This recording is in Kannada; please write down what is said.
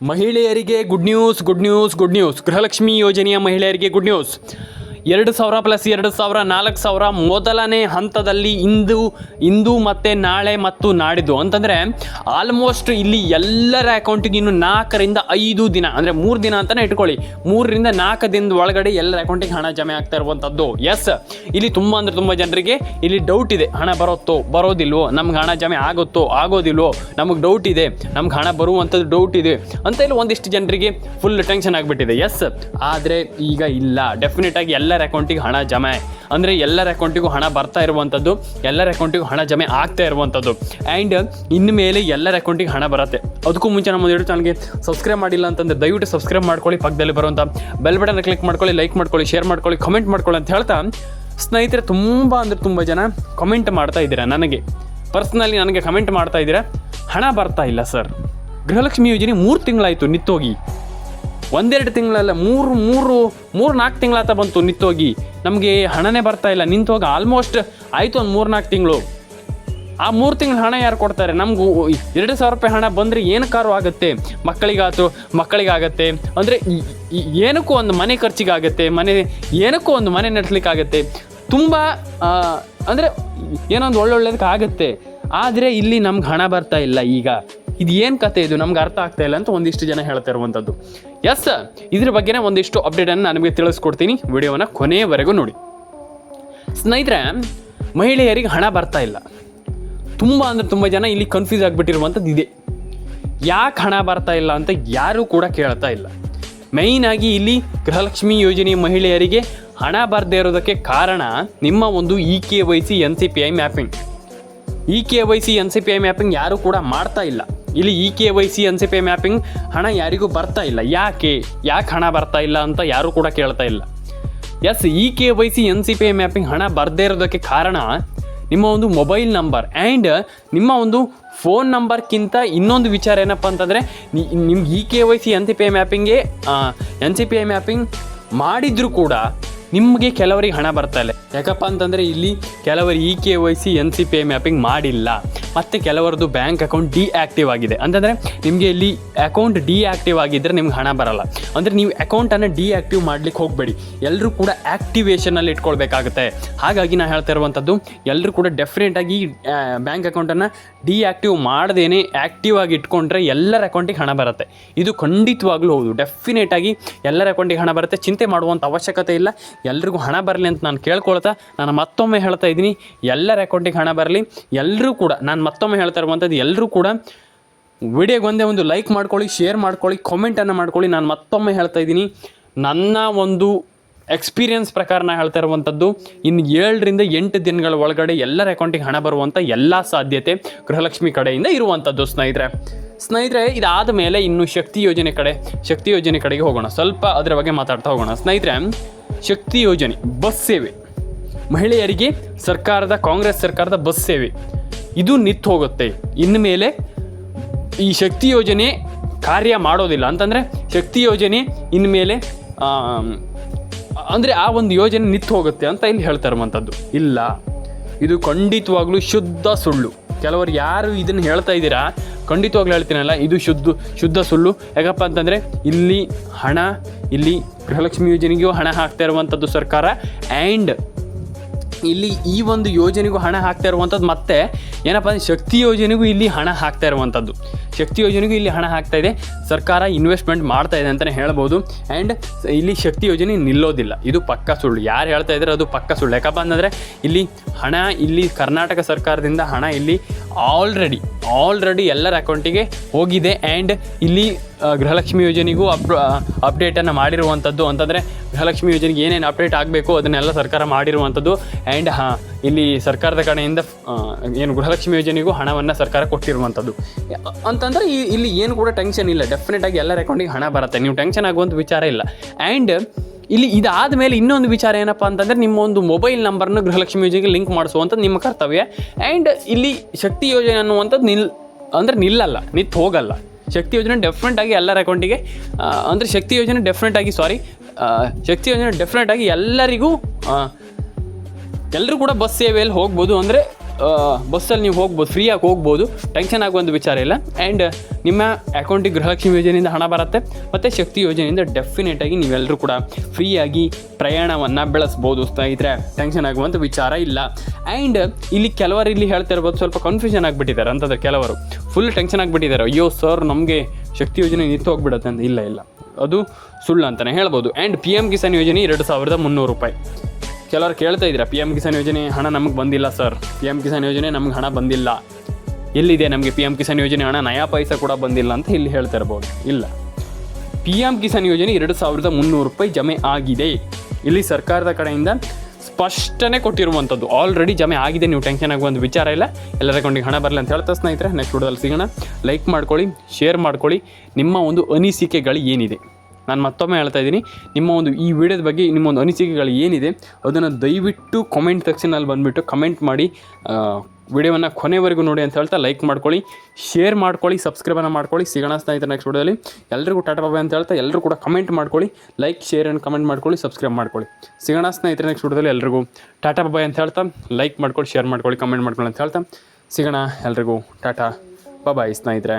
ಮಹಿಳೆಯರಿಗೆ good news good news good news Gruhalakshmi ಯೋಜನೆಯ ಮಹಿಳೆಯರಿಗೆ ಗುಡ್ ನ್ಯೂಸ್ ಎರಡು ಸಾವಿರ ಪ್ಲಸ್ ಎರಡು ಸಾವಿರ, ನಾಲ್ಕು ಸಾವಿರ ಮೊದಲನೇ ಹಂತದಲ್ಲಿ ಇಂದು ಇಂದು ಮತ್ತು ನಾಳೆ ಮತ್ತು ನಾಡಿದ್ದು. ಅಂತಂದರೆ ಆಲ್ಮೋಸ್ಟ್ ಇಲ್ಲಿ ಎಲ್ಲರ ಅಕೌಂಟಿಗೆ ಇನ್ನು ನಾಲ್ಕರಿಂದ ಐದು ದಿನ, ಅಂದರೆ ಮೂರು ದಿನ ಅಂತಲೇ ಇಟ್ಕೊಳ್ಳಿ. ಮೂರರಿಂದ ನಾಲ್ಕು ದಿನದ ಒಳಗಡೆ ಎಲ್ಲರ ಅಕೌಂಟಿಗೆ ಹಣ ಜಮೆ ಆಗ್ತಾ ಇರುವಂಥದ್ದು ಎಸ್ ಇಲ್ಲಿ ತುಂಬ ಅಂದರೆ ತುಂಬ ಜನರಿಗೆ ಇಲ್ಲಿ ಡೌಟ್ ಇದೆ. ಹಣ ಬರುತ್ತೋ, ಬರೋದಿಲ್ವೋ, ನಮ್ಗೆ ಹಣ ಜಮೆ ಆಗುತ್ತೋ, ಆಗೋದಿಲ್ವೋ, ನಮಗೆ ಡೌಟ್ ಇದೆ. ನಮ್ಗೆ ಹಣ ಬರುವಂಥದ್ದು ಡೌಟ್ ಇದೆ. ಅಂತ ಇಲ್ಲಿ ಒಂದಿಷ್ಟು ಜನರಿಗೆ ಫುಲ್ ಟೆನ್ಷನ್ ಆಗಿಬಿಟ್ಟಿದೆ. ಎಸ್ ಆದರೆ ಈಗ ಇಲ್ಲ. ಡೆಫಿನೆಟ್ ಆಗಿ ಎಲ್ಲರ ಅಕೌಂಟಿಗೆ ಹಣ ಜಮೆ. ಅಂದರೆ ಎಲ್ಲರ ಅಕೌಂಟಿಗೂ ಹಣ ಬರ್ತಾ ಇರುವಂಥದ್ದು ಎಲ್ಲರ ಅಕೌಂಟಿಗೂ ಹಣ ಜಮೆ ಆಗ್ತಾ ಇರುವಂಥದ್ದು ಆ್ಯಂಡ್ ಇನ್ನು ಮೇಲೆ ಎಲ್ಲರ ಅಕೌಂಟಿಗೆ ಹಣ ಬರುತ್ತೆ. ಅದಕ್ಕೂ ಮುಂಚೆ ನಮ್ಮ ಯೂಟ್ಯೂಬ್ ಚಾನಲ್ಗೆ ಸಬ್ಸ್ಕ್ರೈಬ್ ಮಾಡಿಲ್ಲ ಅಂತಂದರೆ ದಯವಿಟ್ಟು ಸಬ್ಸ್ಕ್ರೈಬ್ ಮಾಡ್ಕೊಳ್ಳಿ, ಪಕ್ಕದಲ್ಲಿ ಬರುವಂಥ ಬೆಲ್ ಬಟನ್ ಕ್ಲಿಕ್ ಮಾಡ್ಕೊಳ್ಳಿ ಲೈಕ್ ಮಾಡ್ಕೊಳ್ಳಿ ಶೇರ್ ಮಾಡ್ಕೊಳ್ಳಿ ಕಮೆಂಟ್ ಮಾಡ್ಕೊಳ್ಳಿ ಅಂತ ಹೇಳ್ತಾ ಸ್ನೇಹಿತರೆ ತುಂಬ ಅಂದರೆ ತುಂಬ ಜನ ಕಮೆಂಟ್ ಮಾಡ್ತಾ ಇದ್ದೀರಾ ನನಗೆ. ಪರ್ಸ್ನಲಿ ನನಗೆ ಕಮೆಂಟ್ ಮಾಡ್ತಾ ಇದ್ದೀರಾ? ಹಣ ಬರ್ತಾ ಇಲ್ಲ ಸರ್ ಗೃಹಲಕ್ಷ್ಮಿ ಯೋಜನೆ ಮೂರು ತಿಂಗಳಾಯಿತು ನಿತ್ತೋಗಿ ಒಂದೆರಡು ತಿಂಗಳಲ್ಲ, ಮೂರು ಮೂರು ಮೂರು ನಾಲ್ಕು ತಿಂಗಳಾತ ಬಂತು ನಿಂತೋಗಿ. ನಮಗೆ ಹಣನೇ ಬರ್ತಾ ಇಲ್ಲ. ನಿಂತೋಗಿ ಆಲ್ಮೋಸ್ಟ್ ಆಯಿತು ಒಂದು ಮೂರು ನಾಲ್ಕು ತಿಂಗಳು. ಆ ಮೂರು ತಿಂಗಳು ಹಣ ಯಾರು ಕೊಡ್ತಾರೆ? ನಮಗೂ ಎರಡು ಸಾವಿರ ರೂಪಾಯಿ ಹಣ ಬಂದರೆ ಏನಕ್ಕಾರು ಆಗುತ್ತೆ? ಮಕ್ಕಳಿಗಾತು, ಮಕ್ಕಳಿಗಾಗತ್ತೆ. ಅಂದರೆ ಏನಕ್ಕೂ ಒಂದು ಮನೆ ಖರ್ಚಿಗಾಗತ್ತೆ. ಮನೆ, ಏನಕ್ಕೂ ಒಂದು ಮನೆ ನಡೆಸ್ಲಿಕ್ಕಾಗತ್ತೆ. ತುಂಬ ಅಂದರೆ ಏನೋ ಒಂದು ಒಳ್ಳೊಳ್ಳೇದಕ್ಕೆ ಆಗುತ್ತೆ ಆದರೆ ಇಲ್ಲಿ ನಮ್ಗೆ ಹಣ ಬರ್ತಾ ಇಲ್ಲ ಈಗ. ಇದು ಏನು ಕತೆ ಇದು? ನಮ್ಗೆ ಅರ್ಥ ಆಗ್ತಾ ಇಲ್ಲ ಅಂತ ಒಂದಿಷ್ಟು ಜನ ಹೇಳ್ತಾ ಇರುವಂಥದ್ದು. ಎಸ್ ಇದ್ರ ಬಗ್ಗೆನೇ ಒಂದಿಷ್ಟು ಅಪ್ಡೇಟನ್ನು ನಾನು ನಿಮಗೆ ತಿಳಿಸ್ಕೊಡ್ತೀನಿ. ವಿಡಿಯೋನ ಕೊನೆಯವರೆಗೂ ನೋಡಿ. ಸ್ನೇಹಿತರೆ, ಮಹಿಳೆಯರಿಗೆ ಹಣ ಬರ್ತಾ ಇಲ್ಲ. ತುಂಬ ಅಂದರೆ ತುಂಬ ಜನ ಇಲ್ಲಿ ಕನ್ಫ್ಯೂಸ್ ಆಗಿಬಿಟ್ಟಿರುವಂಥದ್ದು ಇದೆ. ಯಾಕೆ ಹಣ ಬರ್ತಾ ಇಲ್ಲ ಅಂತ ಯಾರೂ ಕೂಡ ಕೇಳ್ತಾ ಇಲ್ಲ. ಮೈನಾಗಿ ಇಲ್ಲಿ ಗೃಹಲಕ್ಷ್ಮಿ ಯೋಜನೆ ಮಹಿಳೆಯರಿಗೆ ಹಣ ಬರದೇ ಇರೋದಕ್ಕೆ ಕಾರಣ ನಿಮ್ಮ ಒಂದು E K Y C N C P I mapping E K Y C N C P I mapping ಯಾರೂ ಕೂಡ ಮಾಡ್ತಾ ಇಲ್ಲ. ಇಲ್ಲಿ E K Y C N C P mapping ಹಣ ಯಾರಿಗೂ ಬರ್ತಾ ಇಲ್ಲ. ಯಾಕೆ? ಯಾಕೆ ಹಣ ಬರ್ತಾ ಇಲ್ಲ ಅಂತ ಯಾರೂ ಕೂಡ ಕೇಳ್ತಾ ಇಲ್ಲ. S E K Y C N C P mapping ಹಣ ಬರದೇ ಇರೋದಕ್ಕೆ ಕಾರಣ ನಿಮ್ಮ ಒಂದು ಮೊಬೈಲ್ ನಂಬರ್ ಆ್ಯಂಡ್ ನಿಮ್ಮ ಒಂದು ಫೋನ್ ನಂಬರ್ಕ್ಕಿಂತ ಇನ್ನೊಂದು ವಿಚಾರ ಏನಪ್ಪ ಅಂತಂದರೆ ನಿಮ್ಗೆ E K Y C N C P ಮ್ಯಾಪಿಂಗ್ಗೆ N C P I mapping ಮಾಡಿದರೂ ಕೂಡ ನಿಮಗೆ ಕೆಲವರಿಗೆ ಹಣ ಬರ್ತಾ ಇಲ್ಲ. ಯಾಕಪ್ಪ ಅಂತಂದರೆ ಇಲ್ಲಿ ಕೆಲವರು E K Y C N C P mapping ಮಾಡಿಲ್ಲ. ಮತ್ತು ಕೆಲವರದ್ದು ಬ್ಯಾಂಕ್ ಅಕೌಂಟ್ ಡಿಆಕ್ಟಿವ್ ಆಗಿದೆ. ಅಂತಂದರೆ ನಿಮಗೆ ಇಲ್ಲಿ ಅಕೌಂಟ್ ಡಿಆಕ್ಟಿವ್ ಆಗಿದ್ದರೆ ನಿಮ್ಗೆ ಹಣ ಬರಲ್ಲ. ಅಂದರೆ ನೀವು ಅಕೌಂಟನ್ನು ಡಿಆಕ್ಟಿವ್ ಮಾಡ್ಲಿಕ್ಕೆ ಹೋಗಬೇಡಿ. ಎಲ್ಲರೂ ಕೂಡ ಆ್ಯಕ್ಟಿವೇಷನಲ್ಲಿ ಇಟ್ಕೊಳ್ಬೇಕಾಗುತ್ತೆ. ಹಾಗಾಗಿ ನಾನು ಹೇಳ್ತಾ ಇರುವಂಥದ್ದು ಎಲ್ಲರೂ ಕೂಡ ಡೆಫಿನೆಟಾಗಿ ಬ್ಯಾಂಕ್ ಅಕೌಂಟನ್ನು ಡಿಆಕ್ಟಿವ್ ಮಾಡ್ದೇನೆ ಆ್ಯಕ್ಟಿವ್ ಆಗಿ ಇಟ್ಕೊಂಡ್ರೆ ಎಲ್ಲರ ಅಕೌಂಟಿಗೆ ಹಣ ಬರುತ್ತೆ. ಇದು ಖಂಡಿತವಾಗ್ಲೂ ಹೌದು. ಡೆಫಿನೆಟಾಗಿ ಎಲ್ಲರ ಅಕೌಂಟಿಗೆ ಹಣ ಬರುತ್ತೆ. ಚಿಂತೆ ಮಾಡುವಂಥ ಅವಶ್ಯಕತೆ ಇಲ್ಲ. ಎಲ್ರಿಗೂ ಹಣ ಬರಲಿ ಅಂತ ನಾನು ಕೇಳ್ಕೊಳ್ತಾ, ನಾನು ಮತ್ತೊಮ್ಮೆ ಹೇಳ್ತಾ ಇದ್ದೀನಿ, ಎಲ್ಲರ ಅಕೌಂಟಿಗೆ ಹಣ ಬರಲಿ. ಎಲ್ಲರೂ ಕೂಡ, ನಾನು ಮತ್ತೊಮ್ಮೆ ಹೇಳ್ತಾ ಇರುವಂಥದ್ದು ಎಲ್ಲರೂ ಕೂಡ ವಿಡಿಯೋಗೆ ಒಂದೇ ಒಂದು ಲೈಕ್ ಮಾಡ್ಕೊಳ್ಳಿ ಶೇರ್ ಮಾಡ್ಕೊಳ್ಳಿ ಕಾಮೆಂಟನ್ನು ಮಾಡ್ಕೊಳ್ಳಿ. ನಾನು ಮತ್ತೊಮ್ಮೆ ಹೇಳ್ತಾ ಇದ್ದೀನಿ, ನನ್ನ ಒಂದು ಎಕ್ಸ್ಪೀರಿಯನ್ಸ್ ಪ್ರಕಾರ ನಾನು ಹೇಳ್ತಾ ಇರುವಂಥದ್ದು ಇನ್ನು ಏಳರಿಂದ ಎಂಟು ದಿನಗಳ ಒಳಗಡೆ ಎಲ್ಲರ ಅಕೌಂಟಿಗೆ ಹಣ ಬರುವಂಥ ಎಲ್ಲ ಸಾಧ್ಯತೆ ಗೃಹಲಕ್ಷ್ಮಿ ಕಡೆಯಿಂದ ಇರುವಂಥದ್ದು ಸ್ನೇಹಿತರೆ. ಸ್ನೇಹಿತರೆ, ಇದಾದ ಮೇಲೆ ಇನ್ನು ಶಕ್ತಿ ಯೋಜನೆ ಕಡೆ, ಶಕ್ತಿ ಯೋಜನೆ ಕಡೆಗೆ ಹೋಗೋಣ. ಸ್ವಲ್ಪ ಅದರ ಬಗ್ಗೆ ಮಾತಾಡ್ತಾ ಹೋಗೋಣ. ಸ್ನೇಹಿತರೆ, ಶಕ್ತಿ ಯೋಜನೆ, ಬಸ್ ಸೇವೆ. ಮಹಿಳೆಯರಿಗೆ ಸರ್ಕಾರದ, ಕಾಂಗ್ರೆಸ್ ಸರ್ಕಾರದ ಬಸ್ ಸೇವೆ. ಇದು ನಿಂತು ಹೋಗುತ್ತೆ. ಇನ್ನು ಮೇಲೆ ಈ ಶಕ್ತಿ ಯೋಜನೆ ಕಾರ್ಯ ಮಾಡೋದಿಲ್ಲ. ಅಂತಂದರೆ ಶಕ್ತಿ ಯೋಜನೆ ಇನ್ಮೇಲೆ ಅಂದರೆ ಆ ಒಂದು ಯೋಜನೆ ನಿಂತು ಹೋಗುತ್ತೆ ಅಂತ ಇಲ್ಲಿ ಹೇಳ್ತಾ ಇರುವಂಥದ್ದು. ಇಲ್ಲ, ಇದು ಖಂಡಿತವಾಗ್ಲೂ ಶುದ್ಧ ಸುಳ್ಳು. ಕೆಲವರು ಯಾರು ಇದನ್ನು ಹೇಳ್ತಾ ಇದ್ದೀರಾ? ಖಂಡಿತವಾಗ್ಲೂ ಹೇಳ್ತೀನಲ್ಲ, ಇದು ಶುದ್ಧ ಶುದ್ಧ ಸುಳ್ಳು. ಯಾಕಪ್ಪ ಅಂತಂದರೆ ಇಲ್ಲಿ ಹಣ, ಇಲ್ಲಿ ಗೃಹಲಕ್ಷ್ಮಿ ಯೋಜನೆಗೂ ಹಣ ಹಾಕ್ತಾ ಇರುವಂಥದ್ದು ಸರ್ಕಾರ. ಆ್ಯಂಡ್ ಇಲ್ಲಿ ಈ ಒಂದು ಯೋಜನೆಗೂ ಹಣ ಹಾಕ್ತಾ ಇರುವಂಥದ್ದು ಮತ್ತೆ ಏನಪ್ಪ ಅಂದರೆ ಶಕ್ತಿ ಯೋಜನೆಗೂ ಇಲ್ಲಿ ಹಣ ಹಾಕ್ತಾ ಇರುವಂಥದ್ದು. ಶಕ್ತಿ ಯೋಜನೆಗೂ ಇಲ್ಲಿ ಹಣ ಹಾಕ್ತಾ ಇದೆ. ಸರ್ಕಾರ ಇನ್ವೆಸ್ಟ್ಮೆಂಟ್ ಮಾಡ್ತಾ ಇದೆ ಅಂತಲೇ ಹೇಳ್ಬೋದು. ಆ್ಯಂಡ್ ಇಲ್ಲಿ ಶಕ್ತಿ ಯೋಜನೆ ನಿಲ್ಲೋದಿಲ್ಲ. ಇದು ಪಕ್ಕ ಸುಳ್ಳು. ಯಾರು ಹೇಳ್ತಾ ಇದ್ದಾರೆ ಅದು ಪಕ್ಕ ಸುಳ್ಳು. ಯಾಕಪ್ಪ ಅಂತಂದರೆ ಇಲ್ಲಿ ಹಣ ಇಲ್ಲಿ ಕರ್ನಾಟಕ ಸರ್ಕಾರದಿಂದ ಹಣ ಇಲ್ಲಿ ಆಲ್ರೆಡಿ ಆಲ್ರೆಡಿ ಎಲ್ಲರ ಅಕೌಂಟಿಗೆ ಹೋಗಿದೆ. ಆ್ಯಂಡ್ ಇಲ್ಲಿ ಗೃಹಲಕ್ಷ್ಮಿ ಯೋಜನೆಗೂ ಅಪ್ ಅಪ್ಡೇಟನ್ನು ಮಾಡಿರುವಂಥದ್ದು ಅಂತಂದರೆ, ಗೃಹಲಕ್ಷ್ಮಿ ಯೋಜನೆಗೆ ಏನೇನು ಅಪ್ಡೇಟ್ ಆಗಬೇಕು ಅದನ್ನೆಲ್ಲ ಸರ್ಕಾರ ಮಾಡಿರುವಂಥದ್ದು ಆ್ಯಂಡ್ ಹಾಂ, ಇಲ್ಲಿ ಸರ್ಕಾರದ ಕಡೆಯಿಂದ ಏನು ಗೃಹಲಕ್ಷ್ಮಿ ಯೋಜನೆಗೂ ಹಣವನ್ನು ಸರ್ಕಾರ ಕೊಟ್ಟಿರುವಂಥದ್ದು ಅಂತಂದರೆ ಇಲ್ಲಿ ಏನು ಕೂಡ ಟೆನ್ಷನ್ ಇಲ್ಲ. ಡೆಫಿನೆಟ್ ಆಗಿ ಎಲ್ಲರ ಅಕೌಂಟಿಗೆ ಹಣ ಬರುತ್ತೆ. ನೀವು ಟೆನ್ಷನ್ ಆಗುವಂಥ ವಿಚಾರ ಇಲ್ಲ. ಆ್ಯಂಡ್ ಇಲ್ಲಿ ಇದಾದ ಮೇಲೆ ಇನ್ನೊಂದು ವಿಚಾರ ಏನಪ್ಪ ಅಂತಂದರೆ ನಿಮ್ಮ ಒಂದು ಮೊಬೈಲ್ ನಂಬರ್ನ ಗೃಹಲಕ್ಷ್ಮಿ ಯೋಜನೆಗೆ ಲಿಂಕ್ ಮಾಡಿಸುವಂಥದ್ದು ನಿಮ್ಮ ಕರ್ತವ್ಯ. ಆ್ಯಂಡ್ ಇಲ್ಲಿ ಶಕ್ತಿ ಯೋಜನೆ ಅನ್ನುವಂಥದ್ದು ನಿಲ್, ಅಂದರೆ ನಿಲ್ಲಲ್ಲ, ನಿಂತು ಹೋಗಲ್ಲ. ಶಕ್ತಿ ಯೋಜನೆ ಡೆಫಿನೆಟ್ ಆಗಿ ಎಲ್ಲರ ಅಕೌಂಟಿಗೆ ಅಂದರೆ ಶಕ್ತಿ ಯೋಜನೆ ಡೆಫಿನೆಟ್ ಆಗಿ ಸಾರಿ ಶಕ್ತಿ ಯೋಜನೆ ಡೆಫಿನೆಟ್ ಆಗಿ ಎಲ್ಲರಿಗೂ ಎಲ್ಲರೂ ಕೂಡ ಬಸ್ ಸೇವೆಯಲ್ಲಿ ಹೋಗ್ಬೋದು ಅಂದರೆ ಬಸ್ಸಲ್ಲಿ ನೀವು ಹೋಗ್ಬೋದು ಫ್ರೀಯಾಗಿ ಹೋಗ್ಬೋದು. ಟೆನ್ಷನ್ ಆಗುವಂಥ ವಿಚಾರ ಇಲ್ಲ. ಆ್ಯಂಡ್ ನಿಮ್ಮ ಅಕೌಂಟಿಗೆ ಗೃಹಲಕ್ಷ್ಮಿ ಯೋಜನೆಯಿಂದ ಹಣ ಬರುತ್ತೆ. ಮತ್ತು ಶಕ್ತಿ ಯೋಜನೆಯಿಂದ ಡೆಫಿನೆಟಾಗಿ ನೀವೆಲ್ಲರೂ ಕೂಡ ಫ್ರೀಯಾಗಿ ಪ್ರಯಾಣವನ್ನು ಬೆಳೆಸ್ಬೋದು ಸ್ನೇಹಿತರೆ. ಟೆನ್ಷನ್ ಆಗುವಂಥ ವಿಚಾರ ಇಲ್ಲ. ಆ್ಯಂಡ್ ಇಲ್ಲಿ ಕೆಲವರು ಇಲ್ಲಿ ಹೇಳ್ತಾ ಇರ್ಬೋದು, ಸ್ವಲ್ಪ ಕನ್ಫ್ಯೂಷನ್ ಆಗಿಬಿಟ್ಟಿದ್ದಾರೆ ಅಂತಂದ್ರೆ ಕೆಲವರು. ಫುಲ್ ಟೆನ್ಷನ್ ಆಗಿಬಿಟ್ಟಿದ್ದಾರೆ. ಅಯ್ಯೋ ಸರ್ ನಮಗೆ ಶಕ್ತಿ ಯೋಜನೆ ನಿಂತು ಹೋಗ್ಬಿಡುತ್ತೆ ಅಂತ ಇಲ್ಲ ಇಲ್ಲ. ಅದು ಸುಳ್ಳು ಅಂತಲೇ ಹೇಳ್ಬೋದು. ಆ್ಯಂಡ್ ಪಿ ಎಂ ಕಿಸಾನ್ ಯೋಜನೆ ಎರಡು ಸಾವಿರದ ಮುನ್ನೂರು ರೂಪಾಯಿ. ಕೆಲವರು ಕೇಳ್ತಾ ಇದ್ದೀರಾ ಪಿ ಎಂ ಕಿಸಾನ್ ಯೋಜನೆ ಹಣ ನಮಗೆ ಬಂದಿಲ್ಲ ಸರ್. ಪಿ ಎಂ ಕಿಸಾನ್ ಯೋಜನೆ ನಮ್ಗೆ ಹಣ ಬಂದಿಲ್ಲ. ಎಲ್ಲಿದೆ ನಮಗೆ ಪಿ ಎಂ ಕಿಸಾನ್ ಯೋಜನೆ ಹಣ? ನಯಾ ಪೈಸಾ ಕೂಡ ಬಂದಿಲ್ಲ ಅಂತ ಇಲ್ಲಿ ಹೇಳ್ತಾ ಇರ್ಬೋದು. ಇಲ್ಲ. ಪಿ ಎಂ ಕಿಸಾನ್ ಯೋಜನೆ ಎರಡು ಸಾವಿರದ ಮುನ್ನೂರು ರೂಪಾಯಿ ಜಮೆ ಆಗಿದೆ. ಇಲ್ಲಿ ಸರ್ಕಾರದ ಕಡೆಯಿಂದ ಸ್ಪಷ್ಟನೆ ಕೊಟ್ಟಿರುವಂಥದ್ದು. ಆಲ್ರೆಡಿ ಜಮೆ ಆಗಿದೆ, ನೀವು ಟೆನ್ಷನ್ ಆಗುವಂಥ ವಿಚಾರ ಇಲ್ಲ. ಎಲ್ಲರ ಕೊಂಡಿಗೆ ಹಣ ಬರಲಿ ಅಂತ ಹೇಳ್ತಾ ಸ್ನೇಹಿತರೆ ನೆಕ್ಸ್ಟ್ ವಿಡಿಯೋದಲ್ಲಿ ಸಿಗೋಣ. ಲೈಕ್ ಮಾಡ್ಕೊಳ್ಳಿ ಶೇರ್ ಮಾಡ್ಕೊಳ್ಳಿ. ನಿಮ್ಮ ಒಂದು ಅನಿಸಿಕೆಗಳು ಏನಿದೆ? ನಾನು ಮತ್ತೊಮ್ಮೆ ಹೇಳ್ತಾ ಇದ್ದೀನಿ, ನಿಮ್ಮ ಒಂದು ಈ ವಿಡಿಯೋದ ಬಗ್ಗೆ, ನಿಮ್ಮ ಒಂದು ಅನಿಸಿಕೆಗಳು ಏನಿದೆ, ಅದನ್ನು ದಯವಿಟ್ಟು ಕಾಮೆಂಟ್ ಸೆಕ್ಷನಲ್ಲಿ ಬಂದುಬಿಟ್ಟು ಕಮೆಂಟ್ ಮಾಡಿ ವಿಡಿಯೋವನ್ನು ಕೊನೆವರೆಗೂ ನೋಡಿ ಅಂತ ಹೇಳ್ತಾ ಲೈಕ್ ಮಾಡ್ಕೊಳ್ಳಿ ಶೇರ್ ಮಾಡ್ಕೊಳ್ಳಿ ಸಬ್ಸ್ಕ್ರೈಬನ್ನು ಮಾಡ್ಕೊಳ್ಳಿ. ಸಿಗೋಣ ಸ್ನೇಹಿತರೆ ನೆಕ್ಸ್ಟ್ ವಿಡಿಯೋದಲ್ಲಿ. ಎಲ್ಲರಿಗೂ ಟಾಟಾ ಬಾಬಾ ಅಂತ ಹೇಳ್ತಾ ಎಲ್ಲರೂ ಕೂಡ ಕಮೆಂಟ್ ಮಾಡ್ಕೊಳ್ಳಿ ಲೈಕ್ ಶೇರ್ ಆ್ಯಂಡ್ ಕಮೆಂಟ್ ಮಾಡ್ಕೊಳ್ಳಿ ಸಬ್ಸ್ಕ್ರೈಬ್ ಮಾಡ್ಕೊಳ್ಳಿ. ಸಿಗೋಣ ಸ್ನೇಹಿತರೆ ನೆಕ್ಸ್ಟ್ ವಿಡಿಯೋದಲ್ಲಿ ಎಲ್ಲರಿಗೂ ಟಾಟಾ ಬಾಬಾ ಅಂತ ಹೇಳ್ತಾ ಲೈಕ್ ಮಾಡ್ಕೊಳ್ಳಿ ಶೇರ್ ಮಾಡ್ಕೊಳ್ಳಿ ಕಮೆಂಟ್ ಮಾಡ್ಕೊಳ್ಳಿ ಅಂತ ಹೇಳ್ತಾ ಸಿಗೋಣ ಎಲ್ರಿಗೂ. ಟಾಟಾ ಬಾಯ್ ಸ್ನೇಹಿತರೆ.